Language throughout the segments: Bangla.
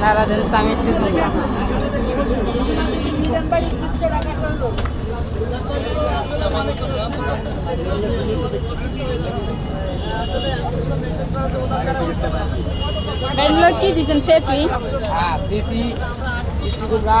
নাড়া দেন তো আমি একটু কি দিচ্ছেন পেঁপি হ্যাঁ পেঁপি মিষ্টি কুমড়া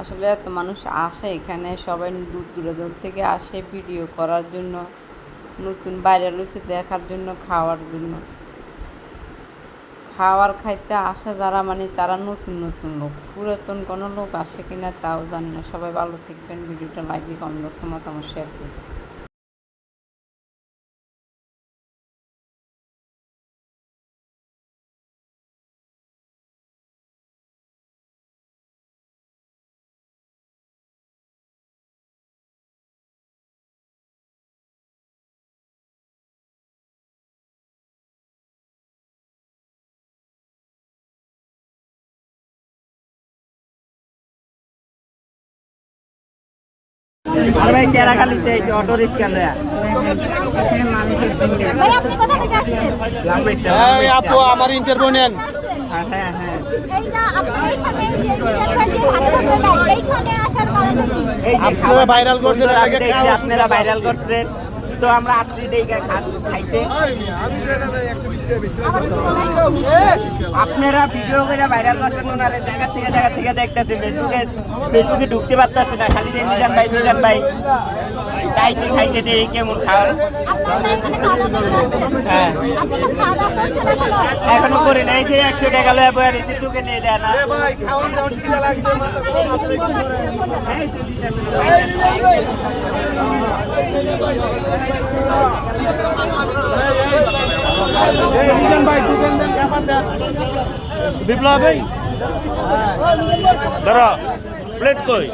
আসলে এত মানুষ আসে এখানে, সবাই দূর দূরাদূর থেকে আসে ভিডিও করার জন্য, নতুন ভাইরাল হয়েছে দেখার জন্য, খাওয়ার জন্য। খাওয়ার খাইতে আসে যারা মানে তারা নতুন নতুন লোক, পুরাতন কোনো লোক আসে কিনা তাও জানি না। সবাই ভালো থাকবেন, ভিডিওটা লাইক দিয়ে কমেন্ট মতামত শেয়ার করবেন। আর ভাই চেরাগালিতে এই অটো রিক্সা লয়া। ভাই আপনি কোথা থেকে আসছেন? এই আপু আমার ইন্টারভিউ নেন। হ্যাঁ হ্যাঁ হ্যাঁ। আপনারা ভাইরাল করছেন, আগে আপনারা ভাইরাল করছেন। তো আমরা আসছি দেখে খাইতে। আপনারা ভিডিও করে ভাইরাল করছেন, ওনারে জায়গা থেকে জায়গা থেকে দেখতেছে ফেসবুকে ফেসবুকে ঢুকতে পারতেছে না, খালি মিজান ভাই মিজান ভাই। খাইছি, খাইতে দিয়ে কেমন খাওয়ার? হ্যাঁ। এখনও করে নাই যে একশো টাকা লয়ে বয়ে রিসিপ্ট ঢুকে নিয়ে দেয় না। ভাই খাওয়ান দাওয়ান বিপ্লব? ভাই ধরো প্লেট কই